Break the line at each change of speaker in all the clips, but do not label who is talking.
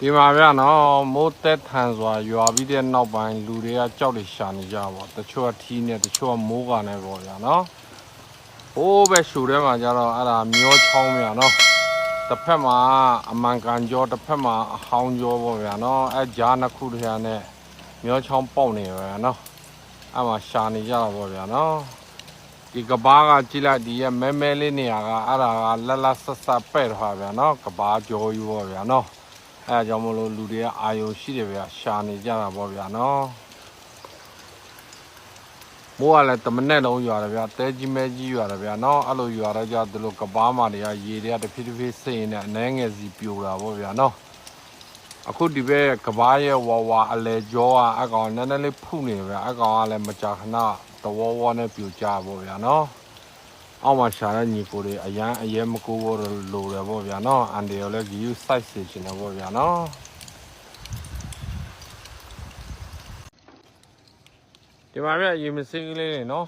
ဒီမှာဗျာနော်မိုးသက်ထန်စွာရွာပြီးတဲ့နောက်ပိုင်းလူတွေကကြောက်တွေရှာနေကြပါတချို့ကထီးနဲ့တချို့ကမိုးကနဲ့ပေါ့ဗျာနော်ဟိုးပဲရှူထဲမှာကျတော့အဲ့ဒါမျောချောင်းဗျာနော်တစ်ဖက်မှာအမှန်ကန်ကြောတစ်ဖက်မှာအဟောင်းကြောပေါ့ဗျာနော်အဲကြားနှစ်ခုတည်းဟာနဲ့မျောချောင်းပေါက်နေပဲဗျာနော်အဲ့မှာရှာနေကြတာပေါ့ဗျာနော်ဒီကဘာကကြည့်လိုက်ဒီရဲ့မဲမဲလေးနေရာကအဲ့ဒါကလက်လက်ဆက်ဆက်ပဲ့ထားဗျာနော်ကဘာကြောယူပေါ့ဗျာနော် အဲဒါကြောင့်မလို့လူတွေကအာယုံရှိတယ်ဗျာရှာနေကြတာပေါ့ဗျာနော်မိုးကလည်းတမနဲ့လုံးရွာတယ်ဗျာတဲကြီးမဲကြီးရွာတယ်ဗျာနော်အဲ့လိုရွာတော့ကြသူတို့ကပားမာတွေကရေတွေကတဖြည်းတဖြည်းစိတ်နေအနှဲငယ်စီပြိုတာပေါ့ဗျာနော်အခုဒီဘက်ကပားရဲ့ဝါဝါအလဲကြောကအကောင်နည်းနည်းလေးဖုနေဗျာအကောင်ကလည်းမကြာခဏတဝဝနဲ့ပြိုကြပေါ့ဗျာနော် အောက်မှာရှာတဲ့ညီကိုတွေအရန်အရဲမကိုးဖို့လိုတယ်ပေါ့ဗျာနော်အန်ဒီရောလည်း view site စီချင်တယ်ပေါ့ဗျာနော်ဒီမှာပြရေမစင်းကလေးတွေနော်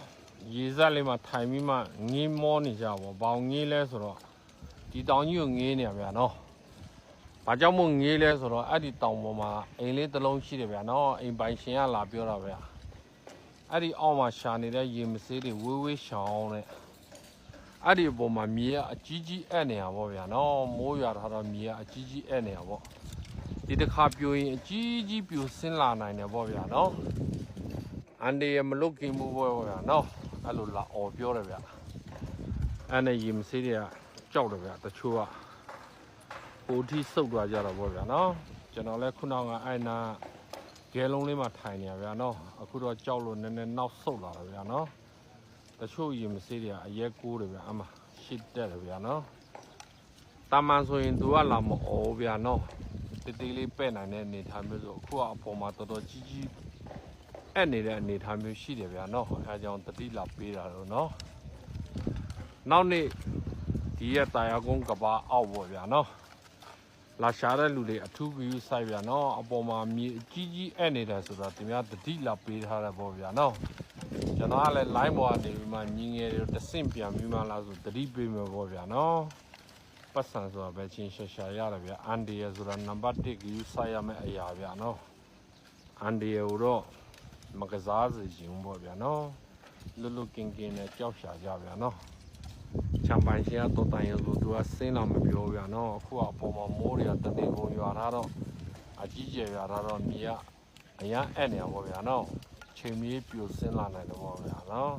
ရေစက်လေးမှာထိုင်ပြီးမှငင်းမောနေကြပါဘောင်ငင်းလဲဆိုတော့ဒီတောင်ကြီးကိုငင်းနေရဗျာနော်ဘာကြောင့်မို့ငေးလဲဆိုတော့အဲ့ဒီတောင်ပေါ်မှာအိမ်လေးတစ်လုံးရှိတယ်ဗျာနော်အိမ်ပိုင်ရှင်ကလာပြောတာဗျာအဲ့ဒီအောက်မှာရှာနေတဲ့ရေမစေးတွေဝေးဝေးရှောင်းတဲ့ အဲ့ဒီအပေါ်မှာမြေကအကြီးကြီးအဲ့နေတာပေါ့ဗျာနော်မိုးရွာထားတော့မြေကအကြီးကြီးအဲ့နေတာပေါ့ဒီတစ်ခါပြိုရင်အကြီးကြီးပြိုဆင်းလာနိုင်တယ်ပေါ့ဗျာနော်အန်ဒီရမလုတ်ကင်ဘူးပေါ့ဗျာနော်အဲ့လိုလာអော်ပြောတယ်ဗျာအဲ့နဲ့ရေမစေးတွေကကြောက်တယ်ဗျာတချို့ကဟိုထိစုပ်သွားကြတော့ပေါ့ဗျာနော်ကျွန်တော်လည်းခုနောက်ကအဲ့နာဂဲလုံးလေးမှာထိုင်နေရဗျာနော်အခုတော့ကြောက်လို့နည်းနည်းနောက်ဆုတ်လာတယ်ဗျာနော် တချို့ရင်မစေးတွေကအရက်ကိုးတယ်ဗျာအမရှစ်တက်တယ်ဗျာနော်တာမန်ဆိုရင်သူကလာမအော်ဗျာနော်တေးသေးလေးပဲ့နိုင်တဲ့အနေထားမျိုးဆိုအခုကအပေါ်မှာတော်တော်ကြီးကြီးအဲ့နေတဲ့အနေထားမျိုးရှိတယ်ဗျာနော်အဲအကြောင်းတတိလာပေးတာတော့နော်နောက်နေ့ဒီရက်တာယာကုန်းကဘာအောက်ပေါ့ဗျာနော်လာရှာတဲ့လူတွေအထူးကြီးဆိုင်ဗျာနော်အပေါ်မှာမြေအကြီးကြီးအဲ့နေတယ်ဆိုတော့ဒီများတတိလာပေးထားတယ်ပေါ့ဗျာနော် ကျွန်တော်ကလည်း line ပေါ်ကနေပြီးမှညီငယ်တွေတဆင့်ပြန်ပြီးမှလားဆိုတတိပေးမယ်ပေါ့ဗျာနော်ပတ်စံဆိုတာပဲချင်းရှာရှာရတယ်ဗျာအန်ဒီရဆိုတာနံပါတ်1ကယူဆိုင်ရမယ့်အရာဗျာနော်အန်ဒီရတော့မကစားစေချင်ဘူးပေါ့ဗျာနော်လွတ်လွတ်ကင်းကင်းနဲ့ကြောက်ရှာကြဗျာနော်ချမ်ပိုင်ရှင်ကတော့တိုင်ရလို့သူကစင်းလာမပြောဗျာနော်အခုကအပေါ်မှာမိုးတွေကတနေကုန်ရွာထားတော့အကြီးကျယ်ရွာထားတော့မြေကအရန်အဲ့နေအောင်ပေါ့ဗျာနော် ချိန်မီးပြိုဆင်းလာနိုင်တယ်ပေါ့ဗျာနော်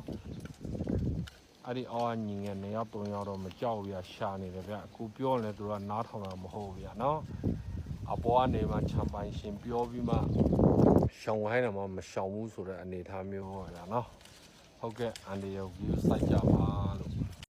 အဲ့ဒီအော်ညီငယ်နေရောက်၃ရောက်တော့မကြောက်ဘူးဗျာရှာနေတယ်ဗျာအခုပြောရင်လည်းသူကနားထောင်တာမဟုတ်ဘူးဗျာနော်အပေါ်ကနေမှချမ်ပိုင်ရှင်ပြောပြီးမှရှောင်ဝိုင်းတယ်မှမရှောင်ဘူးဆိုတဲ့အနေအထားမျိုးပေါ့ဗျာနော်ဟုတ်ကဲ့အန်ဒီယောဗီယူစိုက်ကြပါလို့